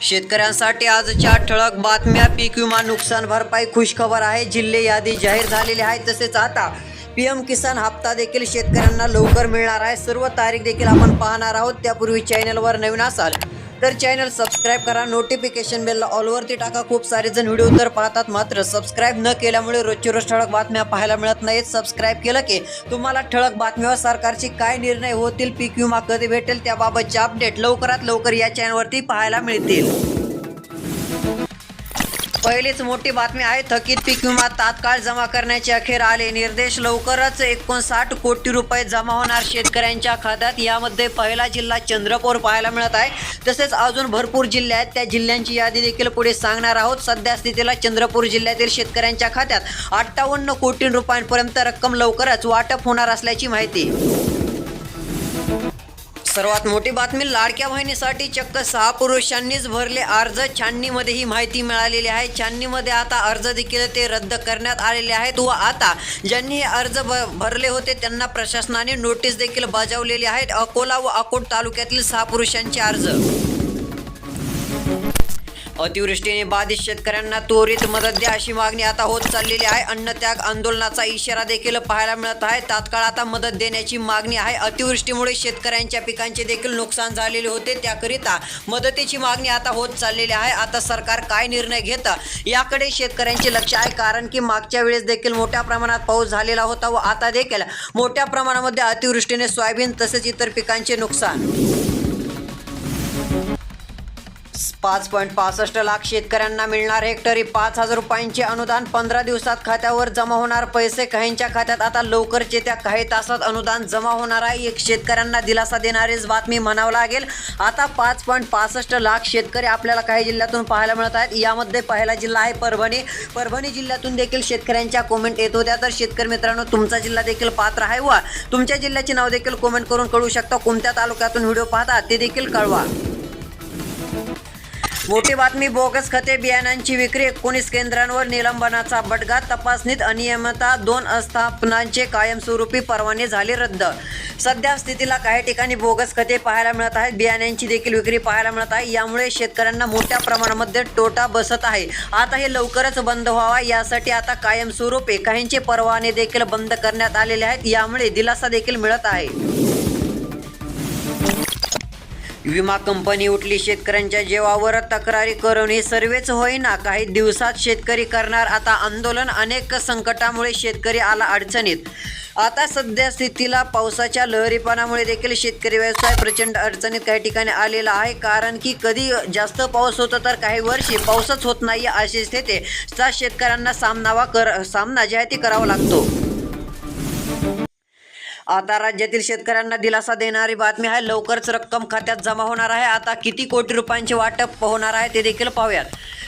शेतकऱ्यांसाठी आजच्या ठळक बातम्या पीक विमा नुकसान भरपाई खुशखबर आहे. जिल्हे यादी जाहीर झालेली आहे. तसेच आता पीएम किसान हप्ता देखील शेतकऱ्यांना लवकर मिळणार आहे. सर्व तारीख देखील आपण पाहणार आहोत. त्यापूर्वी चॅनलवर नवीन असाल तर चॅनल सबस्क्राईब करा. नोटिफिकेशन बेलला ऑलवरती टाका. खूप सारे जण व्हिडिओ तर पाहतात. मात्र सबस्क्राईब न केल्यामुळे रोजची रोज ठळक बातम्या पाहायला मिळत नाहीत. सबस्क्राईब केलं की तुम्हाला ठळक बातम्यावर सरकारचे काय निर्णय होतील पीक विमा कधी भेटेल त्याबाबतचे अपडेट लवकरात लवकर या चॅनलवरती पाहायला मिळतील. पहिलीच मोठी बातमी आहे थकीत पीक विमा तात्काळ जमा करण्याचे अखेर आले. निर्देश लवकरच एकोणसाठ कोटी रुपये जमा होणार शेतकऱ्यांच्या खात्यात. यामध्ये पहिला जिल्हा चंद्रपूर पाहायला मिळत आहे. तसेच अजून भरपूर जिल्हे आहेत. त्या जिल्ह्यांची यादी देखील पुढे सांगणार आहोत. सध्या स्थितीला चंद्रपूर जिल्ह्यातील शेतकऱ्यांच्या खात्यात अठ्ठावन्न कोटी रुपयांपर्यंत रक्कम लवकरच वाटप होणार असल्याची माहिती. सर्वात मोठी बातमी लाडक्या बहिणीसाठी चक्क सहा पुरुषांनीच भरले अर्ज. छाननीमध्ये ही माहिती मिळालेली आहे. छाननीमध्ये आता अर्ज देखील ते रद्द करण्यात आलेले आहेत व आता ज्यांनी हे अर्ज भरले होते त्यांना प्रशासनाने नोटीस देखील बजावलेली आहेत. अकोला व अकोट तालुक्यातील सहा पुरुषांचे अर्ज. अतिवृष्टीने बाधित शेतकऱ्यांना त्वरित मदत द्या अशी मागणी आता होत चाललेली आहे. अन्नत्याग आंदोलनाचा इशारा देखील पाहायला मिळत आहे. तात्काळ आता मदत देण्याची मागणी आहे. अतिवृष्टीमुळे शेतकऱ्यांच्या पिकांचे देखील नुकसान झालेले होते. त्याकरिता मदतीची मागणी आता होत चाललेली आहे. आता सरकार काय निर्णय घेतं याकडे शेतकऱ्यांचे लक्ष आहे. कारण की मागच्या वेळेस देखील मोठ्या प्रमाणात पाऊस झालेला होता व आता देखील मोठ्या प्रमाणामध्ये अतिवृष्टीने सोयाबीन तसेच इतर पिकांचे नुकसान. पाच पॉईंट पासष्ट लाख शेतकऱ्यांना मिळणार हेक्टरी. पाच हजार रुपयांचे अनुदान पंधरा दिवसात खात्यावर जमा होणार. पैसे काहींच्या खात्यात. आता लवकरच येत्या काही तासात अनुदान जमा होणार आहे. एक शेतकऱ्यांना दिलासा देणारीच बातमी म्हणावं लागेल. आता पाच पॉईंट पासष्ट लाख शेतकरी आपल्याला काही जिल्ह्यातून पाहायला मिळत आहेत. यामध्ये पहिला जिल्हा आहे परभणी. परभणी जिल्ह्यातून देखील शेतकऱ्यांच्या कोमेंट येत होत्या. तर शेतकरी मित्रांनो तुमचा जिल्हा देखील पात्र आहे व तुमच्या जिल्ह्याचे नाव देखील कोमेंट करून कळू शकता. कोणत्या तालुक्यातून व्हिडिओ पाहता ते देखील कळवा. मोठी बातमी बोगस खते बियाणांची विक्री एकोणीस केंद्रांवर निलंबनाचा बटगा तपासणीत अनियमितता दोन आस्थापनांचे कायमस्वरूपी परवाने झाले रद्द. सध्या स्थितीला काही ठिकाणी बोगस खते पाहायला मिळत आहेत बियाण्यांची देखील विक्री पाहायला मिळत आहे. यामुळे शेतकऱ्यांना मोठ्या प्रमाणामध्ये तोटा बसत आहे. आता हे लवकरच बंद व्हावा यासाठी आता कायमस्वरूपी काहींचे परवाने देखील बंद करण्यात आलेले आहेत. यामुळे दिलासा देखील मिळत आहे. विमा कंपनी उठली शेतकऱ्यांच्या जीवावर तक्रारी करून हे सर्वेच होईना. काही दिवसात शेतकरी करणार आता आंदोलन अनेक संकटामुळे शेतकरी आला अडचणीत. आता सध्या स्थितीला पावसाच्या लहरीपणामुळे देखील शेतकरी व्यवसाय प्रचंड अडचणीत काही ठिकाणी आलेला आहे. कारण की कधी जास्त पाऊस होतो तर काही वर्षी पाऊसच होत नाही अशी स्थितीचा शेतकऱ्यांना सामनावा कर सामना जे आहे ते करावा लागतो. आता राज्यातील शेतकऱ्यांना दिलासा देणारी बातमी आहे. लवकरच रक्कम खात्यात जमा होणार आहे. आता किती कोटी रुपयांचे वाटप होणार आहे ते देखील पाहूयात.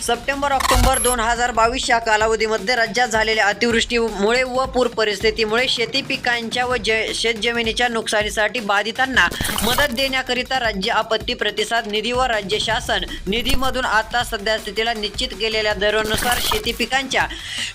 सप्टेंबर ऑक्टोबर दोन हजार बावीस या कालावधीमध्ये राज्यात झालेल्या अतिवृष्टीमुळे व पूर परिस्थितीमुळे शेती पिकांच्या व ज शेतजमिनीच्या नुकसानीसाठी बाधितांना मदत देण्याकरिता राज्य आपत्ती प्रतिसाद निधी व राज्य शासन निधीमधून आता सध्या स्थितीला निश्चित केलेल्या दरानुसार शेती पिकांच्या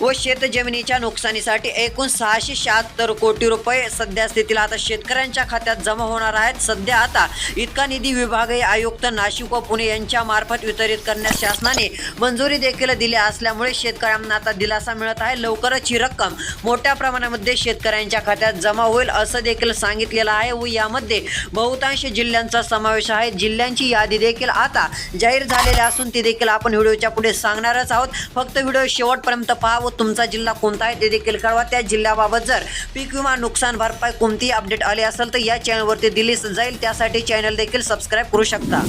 व शेतजमिनीच्या नुकसानीसाठी एकूण सहाशे शहात्तर कोटी रुपये सध्या स्थितीला आता शेतकऱ्यांच्या खात्यात जमा होणार आहेत. सध्या आता इतका निधी विभागीय आयुक्त नाशिक व पुणे यांच्या मार्फत वितरित करण्यास शासनाने मंजुरी देखील दिली असल्यामुळे शेतकऱ्यांना आता दिलासा मिळत आहे. लवकरच ही रक्कम मोठ्या प्रमाणामध्ये शेतकऱ्यांच्या खात्यात जमा होईल असं देखील सांगितलेलं आहे. व यामध्ये बहुतांश जिल्ह्यांचा समावेश आहे. जिल्ह्यांची यादी देखील आता जाहीर झालेली असून ती देखील आपण व्हिडिओच्या पुढे सांगणारच आहोत. फक्त व्हिडिओ शेवटपर्यंत पहा व तुमचा जिल्हा कोणता आहे ते देखील कळवा. त्या जिल्ह्याबाबत जर पीक विमा नुकसान भरपाई कोणतीही अपडेट आली असेल तर या चॅनलवरती दिली जाईल. त्यासाठी चॅनल देखील सबस्क्राईब करू शकता.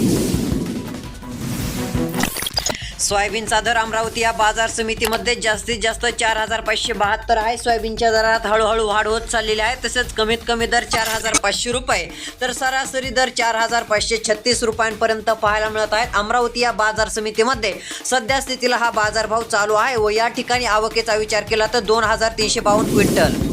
सोयाबीनचा दर अमरावती या बाजार समितीमध्ये जास्तीत जास्त चार हजार पाचशे बहात्तर आहे. सोयाबीनच्या दरात हळूहळू वाढ होत चाललेली आहे. तसेच कमीत कमी दर चार हजार पाचशे रुपये. तर सरासरी दर चार हजार पाचशे छत्तीस रुपयांपर्यंत पाहायला मिळत आहेत. अमरावती या बाजार समितीमध्ये सध्या स्थितीला हा बाजारभाव चालू आहे व या ठिकाणी आवकेचा विचार केला तर दोन हजार तीनशे बावन्न क्विंटल.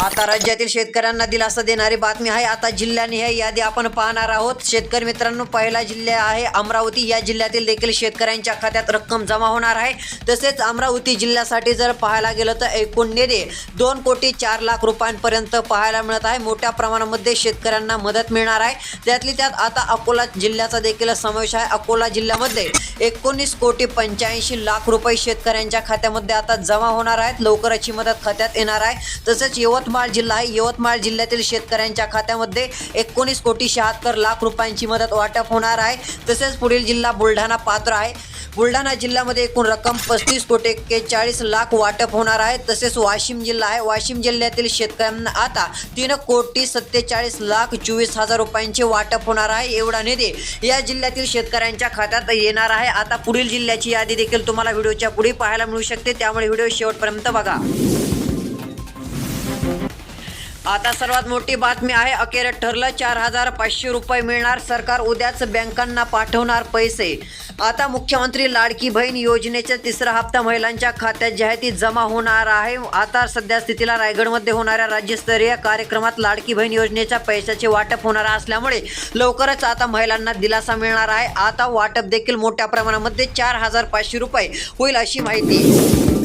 आता राज्यातील शेतकऱ्यांना दिलासा देणारी बातमी आहे. आता जिल्ह्यानिहाय यादी आपण पाहणार आहोत. शेतकरी मित्रांनो पहिला जिल्हा आहे अमरावती. या जिल्ह्यातील देखील शेतकऱ्यांच्या खात्यात रक्कम जमा होणार आहे. तसेच अमरावती जिल्ह्यासाठी जर पाहायला गेलं तर एकूण निधी दोन कोटी चार लाख रुपयांपर्यंत पाहायला मिळत आहे. मोठ्या प्रमाणामध्ये शेतकऱ्यांना मदत मिळणार आहे. त्यातली त्यात आता अकोला जिल्ह्याचा देखील समावेश आहे. अकोला जिल्ह्यामध्ये एकोणीस कोटी पंच्याऐंशी लाख रुपये शेतकऱ्यांच्या खात्यामध्ये आता जमा होणार आहेत. लवकरच ही मदत खात्यात येणार आहे. तसेच यवत यवतमाळ जिल्हा आहे. यवतमाळ जिल्ह्यातील शेतकऱ्यांच्या खात्यामध्ये एकोणीस कोटी शहात्तर लाख रुपयांची मदत वाटप होणार आहे. तसेच पुढील जिल्हा बुलढाणा पात्र आहे. बुलढाणा जिल्ह्यामध्ये एकूण रक्कम पस्तीस कोटी एक्केचाळीस लाख वाटप होणार आहे. तसेच वाशिम जिल्हा आहे. वाशिम जिल्ह्यातील शेतकऱ्यांना आता तीन कोटी सत्तेचाळीस लाख चोवीस हजार रुपयांचे वाटप होणार आहे. एवढा निधी या जिल्ह्यातील शेतकऱ्यांच्या खात्यात येणार आहे. आता पुढील जिल्ह्याची यादी देखील तुम्हाला व्हिडिओच्या पुढे पाहायला मिळू शकते. त्यामुळे व्हिडिओ शेवटपर्यंत बघा. आता सर्वात मोठी बातमी आहे अखेर ठरलं चार हजार पाचशे रुपये मिळणार सरकार उद्याच बँकांना पाठवणार पैसे. आता मुख्यमंत्री लाडकी बहीण योजनेचा तिसरा हप्ता महिलांच्या खात्यात जे आहे ती जमा होणार आहे. आता सध्या स्थितीला रायगडमध्ये होणाऱ्या राज्यस्तरीय कार्यक्रमात लाडकी बहीण योजनेच्या पैशाचे वाटप होणार असल्यामुळे लवकरच आता महिलांना दिलासा मिळणार आहे. आता वाटप देखील मोठ्या प्रमाणामध्ये चार हजार पाचशे रुपये होईल अशी माहिती.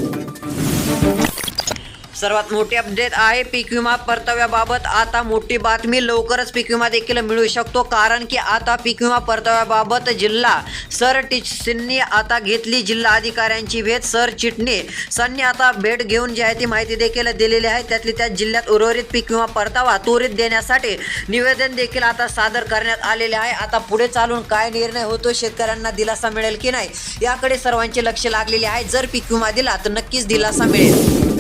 सर्वात मोठी अपडेट आहे पीक विमा परताव्याबाबत. आता मोठी बातमी लवकरच पीक विमा देखील मिळू शकतो कारण की आता पीक विमा परताव्याबाबत जिल्हा सर आता घेतली जिल्हा अधिकाऱ्यांची भेट. सर आता भेट घेऊन जी आहे ती माहिती देखील दिलेली आहे. त्यातली त्या जिल्ह्यात उर्वरित पीक विमा परतावा त्वरित देण्यासाठी निवेदन देखील आता सादर करण्यात आलेले आहे. आता पुढे चालून काय निर्णय होतो शेतकऱ्यांना दिलासा मिळेल की नाही याकडे सर्वांचे लक्ष लागलेले आहे. जर पीक विमा दिला तर नक्कीच दिलासा मिळेल.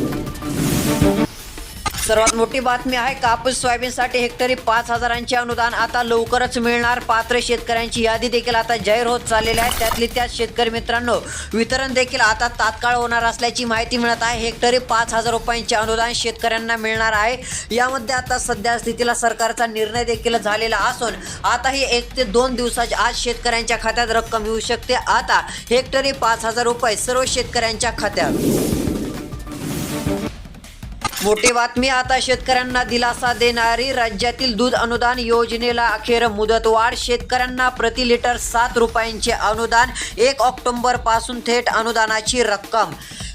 सर्वात मोठी बातमी आहे कापूस सोयाबीनसाठी हेक्टरी पाच हजारांचे अनुदान. आता लवकरच मिळणार पात्र शेतकऱ्यांची यादी देखील आता जाहीर होत चाललेली आहे. त्यातली त्यात शेतकरी मित्रांनो वितरण देखील आता तात्काळ होणार असल्याची माहिती मिळत आहे. हेक्टरी पाच हजार रुपयांचे अनुदान शेतकऱ्यांना मिळणार आहे. यामध्ये आता सध्या स्थितीला सरकारचा निर्णय देखील झालेला असून आता ही एक ते दोन दिवसाच्या आज शेतकऱ्यांच्या खात्यात रक्कम येऊ शकते. आता हेक्टरी पाच हजार रुपये सर्व शेतकऱ्यांच्या खात्यात. मोठी बातमी आता शेतकऱ्यांना दिलासा देणारी राज्यातील दूध अनुदान योजनेला अखेर मुदतवाढ. शेतकऱ्यांना प्रति लिटर सात रुपयांचे अनुदान एक ऑक्टोबरपासून थेट अनुदानाची रक्कम.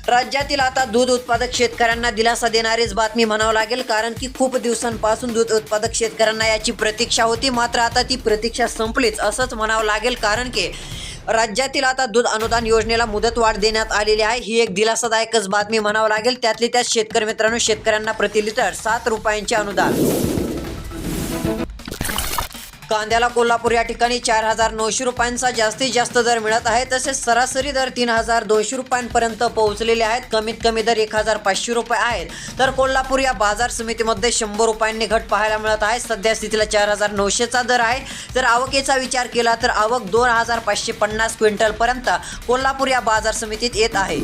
राज्यातील आता दूध उत्पादक शेतकऱ्यांना दिलासा देणारीच बातमी म्हणावं लागेल कारण की खूप दिवसांपासून दूध उत्पादक शेतकऱ्यांना याची प्रतीक्षा होती मात्र आता ती प्रतीक्षा संपलीच असंच म्हणावं लागेल कारण की राज्यातील आता दूध अनुदान योजनेला मुदतवाढ देण्यात आलेली आहे. ही एक दिलासादायकच बातमी म्हणावं लागेल. त्यातली त्यात शेतकरी मित्रांनो शेतकऱ्यांना प्रति लिटर सात रुपयांचे अनुदान. कांद्याला कोल्हापूर या ठिकाणी चार हजार नऊशे रुपयांचा जास्तीत जास्त दर मिळत आहे. तसेच सरासरी दर तीन हजार दोनशे रुपयांपर्यंत पोहोचलेले आहेत. कमीत कमी दर एक हजार पाचशे रुपये आहेत. तर कोल्हापूर या बाजार समितीमध्ये शंभर रुपयांनी घट पाहायला मिळत आहे. सध्या स्थितीला चार हजार नऊशेचा दर आहे. तर आवकेचा विचार केला तर आवक दोन हजार पाचशे पन्नास क्विंटलपर्यंत कोल्हापूर या बाजार समितीत येत आहे.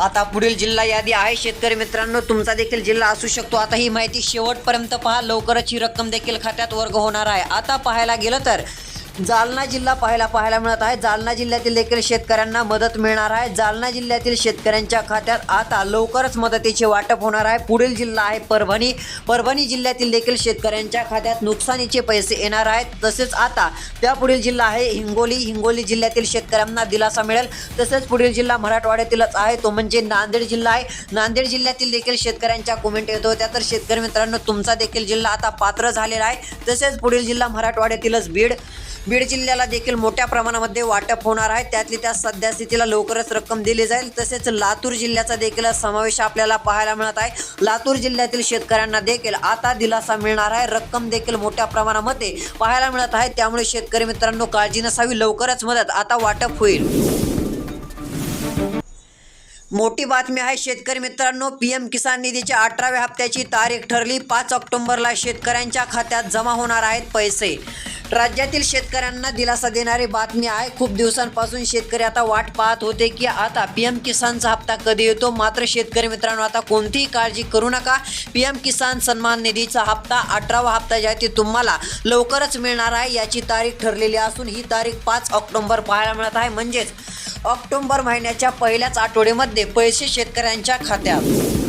आता पुढील जिल्हा यादी आहे. शेतकरी मित्रांनो तुमचा देखील जिल्हा असू शकतो. आता ही माहिती शेवटपर्यंत पहा. लवकरच ही रक्कम देखील खात्यात वर्ग होणार आहे. आता पाहायला गेलं तर जालना जिल्हा पाहायला पाहायला मिळत आहे. जालना जिल्ह्यातील देखील शेतकऱ्यांना मदत मिळणार आहे. जालना जिल्ह्यातील शेतकऱ्यांच्या खात्यात आता लवकरच मदतीचे वाटप होणार आहे. पुढील जिल्हा आहे परभणी. परभणी जिल्ह्यातील देखील शेतकऱ्यांच्या खात्यात नुकसानीचे पैसे येणार आहेत. तसेच आता त्यापुढील जिल्हा आहे हिंगोली. हिंगोली जिल्ह्यातील शेतकऱ्यांना दिलासा मिळेल. तसेच पुढील जिल्हा मराठवाड्यातीलच आहे. तो म्हणजे नांदेड जिल्हा आहे. नांदेड जिल्ह्यातील देखील शेतकऱ्यांच्या कमेंट येत होत्या. तर शेतकरी मित्रांनो तुमचा देखील जिल्हा आता पात्र झालेला आहे. तसेच पुढील जिल्हा मराठवाड्यातीलच बीड. बीड जिल्ह्याला देखील मोठ्या प्रमाणामध्ये वाटप होणार आहे. त्यातली त्या सध्या स्थितीला लवकरच रक्कम दिली जाईल. तसेच लातूर जिल्ह्याचा देखील समावेश आपल्याला पाहायला मिळत आहे. लातूर जिल्ह्यातील शेतकऱ्यांना देखील आता दिलासा मिळणार आहे. रक्कम देखील मोठ्या प्रमाणामध्ये पाहायला मिळत आहे. त्यामुळे शेतकरी मित्रांनो काळजी नसावी लवकरच मदत आता वाटप होईल. मोठी बातमी आहे शेतकरी मित्रांनो पी एम किसान निधीच्या अठराव्या हप्त्याची तारीख ठरली. पाच ऑक्टोबरला शेतकऱ्यांच्या खात्यात जमा होणार आहेत पैसे. राज्यातील शेतकऱ्यांना दिलासा देणारी बातमी आहे. खूप दिवसांपासून शेतकरी आता वाट पाहत होते की आता पी एम किसानचा हप्ता कधी येतो? मात्र शेतकरी मित्रांनो आता कोणतीही काळजी करू नका. पी एम किसान सन्मान निधीचा हप्ता अठरावा हप्ता जे आहे ते तुम्हाला लवकरच मिळणार आहे याची तारीख ठरलेली असून ही तारीख पाच ऑक्टोंबर पाहायला मिळत आहे. म्हणजेच ऑक्टोंबर महिन्याच्या पहिल्याच आठवड्यामध्ये पैसे शेतकऱ्यांच्या खात्यात.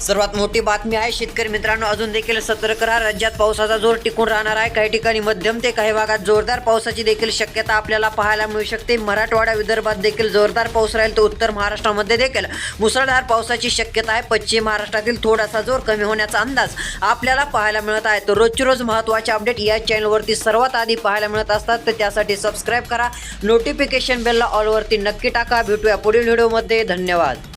सर्वात मोठी बातमी आहे शेतकरी मित्रांनो अजून देखील सतर्क राहा. राज्यात पावसाचा जोर टिकून राहणार आहे. काही ठिकाणी मध्यम ते काही भागात जोरदार पावसाची देखील शक्यता आपल्याला पाहायला मिळू शकते. मराठवाडा विदर्भात देखील जोरदार पाऊस राहील तर उत्तर महाराष्ट्रामध्ये देखील मुसळधार पावसाची शक्यता आहे. पश्चिम महाराष्ट्रातील थोडासा जोर कमी होण्याचा अंदाज आपल्याला पाहायला मिळत आहे. तर रोजची रोज महत्त्वाचे अपडेट या चॅनलवरती सर्वात आधी पाहायला मिळत असतात. तर त्यासाठी सबस्क्राईब करा. नोटिफिकेशन बेलला ऑलवरती नक्की टाका. भेटूया पुढील व्हिडिओमध्ये. धन्यवाद.